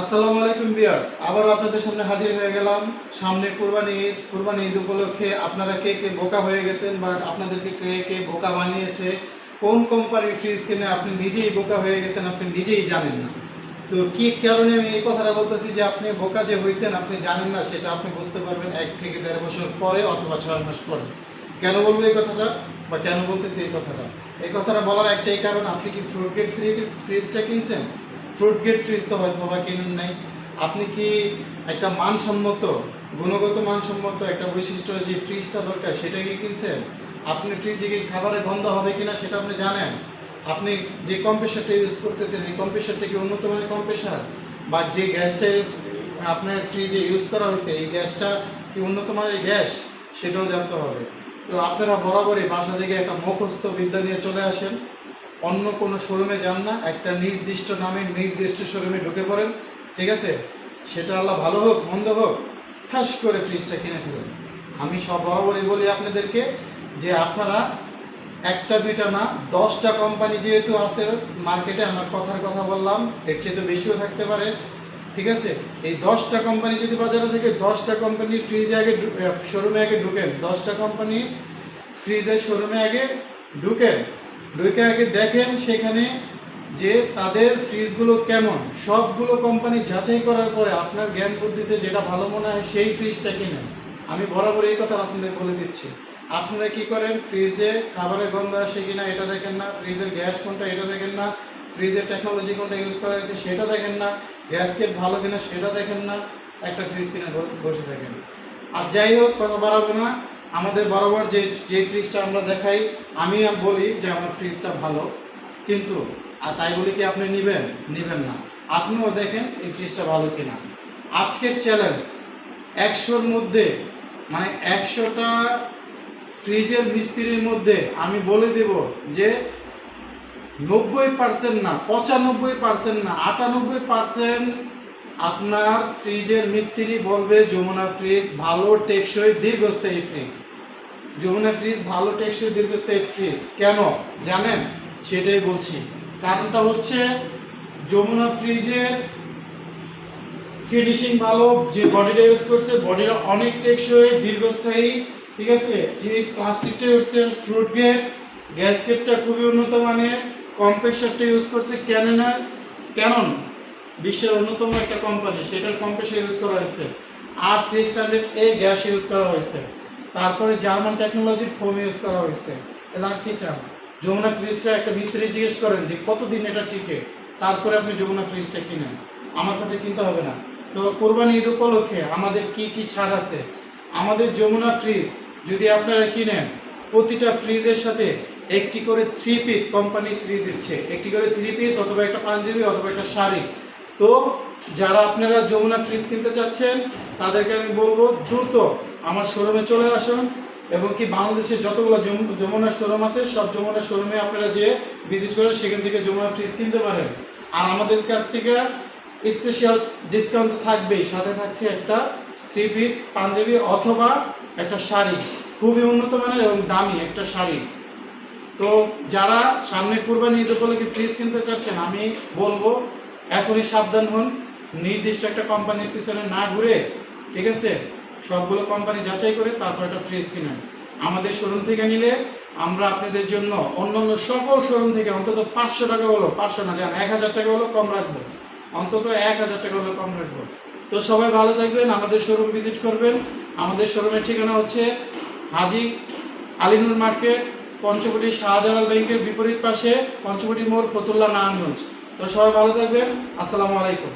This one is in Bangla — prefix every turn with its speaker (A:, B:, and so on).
A: আসসালামু আলাইকুম বিয়ার্স আবারও আপনাদের সামনে হাজির হয়ে গেলাম। সামনে কোরবানি ঈদ কোরবানি ঈদ উপলক্ষে আপনারা কে কে বোকা হয়ে গেছেন বা আপনাদেরকে কে কে বোকা বানিয়েছে, কোন কোম্পানির ফ্রিজ কিনে আপনি নিজেই বোকা হয়ে গেছেন আপনি নিজেই জানেন না। তো কি কারণে আমি এই কথাটা বলতেছি যে আপনি বোকা যে হয়েছেন আপনি জানেন না, সেটা আপনি বুঝতে পারবেন এক থেকে দেড় বছর পরে অথবা ছয় মাস পরে। কেন বলব এই কথাটা বা কেন বলতেছি এই কথাটা? এই কথাটা বলার একটাই কারণ, আপনি কি ফ্রুট গেট ফ্রি ফ্রিজটা কিনছেন? ফ্রুট গেট ফ্রিজ তো হয়তো বা কিনেন নাই। আপনি কি একটা মানসম্মত, গুণগত মানসম্মত একটা বৈশিষ্ট্য যে ফ্রিজটা দরকার সেটা কি কিনছেন? আপনি ফ্রিজে কি খাবারের গন্ধ হবে কিনা সেটা আপনি জানেন? আপনি যে কম্প্রেসারটা ইউজ করতেছেন, এই কম্প্রেসারটা কি উন্নত মানের কম্প্রেসার বা যে গ্যাসটা আপনার ফ্রিজে ইউজ করা হয়েছে, এই গ্যাসটা কি উন্নত মানের গ্যাস? সেটাও জানতে হবে। তো আপনারা বরাবরই বাসা থেকে একটা মুখস্থ বিদ্যা নিয়ে চলে আসেন। অন্য কোনো শোরুমে যান না, একটা নির্দিষ্ট নামে নির্দিষ্ট শোরুমে ঢুকে পড়েন, ঠিক আছে? সেটা আল্লাহ ভালো হোক, মন্দ হোক, ঠাস করে ফ্রিজটা কিনে ফেলেন। আমি সব বরাবরই বলি আপনাদেরকে যে আপনারা একটা, দুইটা না, দশটা কোম্পানি যেহেতু আছে মার্কেটে আমার কথার কথা বললাম, এর চেয়ে তো বেশিও থাকতে পারে, ঠিক আছে? এই দশটা কোম্পানি যদি বাজারে থেকে দশটা কোম্পানির ফ্রিজে আগে শোরুমে আগে ঢুকেন, দশটা কোম্পানি ফ্রিজের শোরুমে আগে ঢুকেন ঢুকে আগে দেখেন সেখানে যে তাদের ফ্রিজগুলো কেমন। সবগুলো কোম্পানি যাচাই করার পরে আপনার জ্ঞান বুদ্ধিতে যেটা ভালো মনে হয় সেই ফ্রিজটা কিনেন। আমি বরাবর এই কথা আপনাদের বলে দিচ্ছি। আপনারা কি করেন? ফ্রিজে খাবারের গন্ধ আসে কিনা এটা দেখেন না। ফ্রিজের গ্যাস কোনটা এটা দেখেন না। ফ্রিজের টেকনোলজি কোনটা ইউজ করা হয়েছে সেটা দেখেন না। গ্যাসকেট ভালো কিনা সেটা দেখেন না। একটা ফ্রিজ কিনে বসে থাকেন। আর যাই হোক, কথা বাড়াবো না। আমাদের বরাবর যে যে ফ্রিজটা আমরা দেখাই, আমি বলি যে আমার ফ্রিজটা ভালো। কিন্তু, আর তাই বলি কি আপনি নেবেন? নেবেন না। আপনিও দেখেন এই ফ্রিজটা ভালো কিনা। আজকের চ্যালেঞ্জ একশোর মধ্যে মানে একশোটা ফ্রিজের মিস্ত্রির মধ্যে আমি বলে দেব যে নব্বই পার্সেন্ট না, পঁচানব্বই পার্সেন্ট না, আটানব্বই পার্সেন্ট আপনার ফ্রিজের মিস্ত্রি বলবে, যমুনা ফ্রিজ ভালো, টেকসই, দীর্ঘস্থায়ী ফ্রিজ যমুনা ফ্রিজ ভালো টেকসই দীর্ঘস্থায়ী ফ্রিজ কেন? জানেন? সেটাই বলছি। কারণটা হচ্ছে, যমুনা ফ্রিজের ফিনিশিং ভালো, যে বডিটা ইউজ করছে বডিটা অনেক টেকসই, দীর্ঘস্থায়ী, ঠিক আছে? যে প্লাস্টিকটা ইউজ করে ফ্রুট গ্রেড গ্যাসকেটটা খুবই উন্নত মানের কম্প্রেসারটা ইউজ করছে ক্যাননার ক্যানন বিশ্বের অন্যতম একটা কোম্পানি সেটার কম্প্রেসার ইউজ করা হয়েছে। আর six hundred A gas use করা হয়েছে। তারপরে জার্মান টেকনোলজির ফোম ইউজ করা হয়েছে। এলা আর কি চান। যমুনা ফ্রিজটা একটা মিস্ত্রি জিজ্ঞেস করেন যে, কতদিন এটা টিকে? তারপরে আপনি যমুনা ফ্রিজটা কিনেন। আমার কাছে কিনতে হবে না। তো কোরবানি ঈদ উপলক্ষে আমাদের কি কি ছাড় আছে? আমাদের যমুনা ফ্রিজ যদি আপনারা কিনেন, প্রতিটা ফ্রিজের সাথে একটি করে থ্রি পিস কোম্পানি ফ্রি দিচ্ছে। একটি করে থ্রি পিস অথবা একটা পাঞ্জাবি অথবা একটা শাড়ি। তো যারা আপনারা যমুনা ফ্রিজ কিনতে চাচ্ছেন, তাদেরকে আমি বলব দ্রুত আমার শোরুমে চলে আসুন, এবং কি বাংলাদেশে যতগুলো যমু- যমুনার শোরুম আছে, সব যমুনার শোরুমে আপনারা যে ভিজিট করে সেখান থেকে যমুনা ফ্রিজ কিনতে পারেন। আর আমাদের কাছ থেকে স্পেশাল ডিসকাউন্ট থাকবেই, সাথে থাকছে একটা থ্রি পিস পাঞ্জাবি অথবা একটা শাড়ি। খুবই উন্নত মানের এবং দামি একটা শাড়ি। তো যারা সামনে কুরবানি ঈদ উপলক্ষে ফ্রিজ কিনতে চাচ্ছেন, আমি বলব এখনই সাবধান হন, নির্দিষ্ট একটা কোম্পানির পিছনে না ঘুরে, ঠিক আছে? সবগুলো কোম্পানি যাচাই করে তারপর একটা ফ্রিজ কিনেন আমাদের শোরুম থেকে নিলে আমরা আপনাদের জন্য অন্যান্য সকল শোরুম থেকে অন্তত পাঁচশো টাকা হলো পাঁচশো না যান এক হাজার টাকা হলো কম রাখব। অন্তত এক হাজার টাকা হলো কম রাখব। তো সবাই ভালো থাকবেন, আমাদের শোরুম ভিজিট করবেন। আমাদের শোরুমের ঠিকানা হচ্ছে হাজি আলিনুর মার্কেট পঞ্চবটি শাহজালাল ব্যাংকের বিপরীত পাশে পঞ্চবটি মোড় ফতুল্লা নারায়ণগঞ্জ। তো সবাই ভালো থাকবেন, আসসালামু আলাইকুম।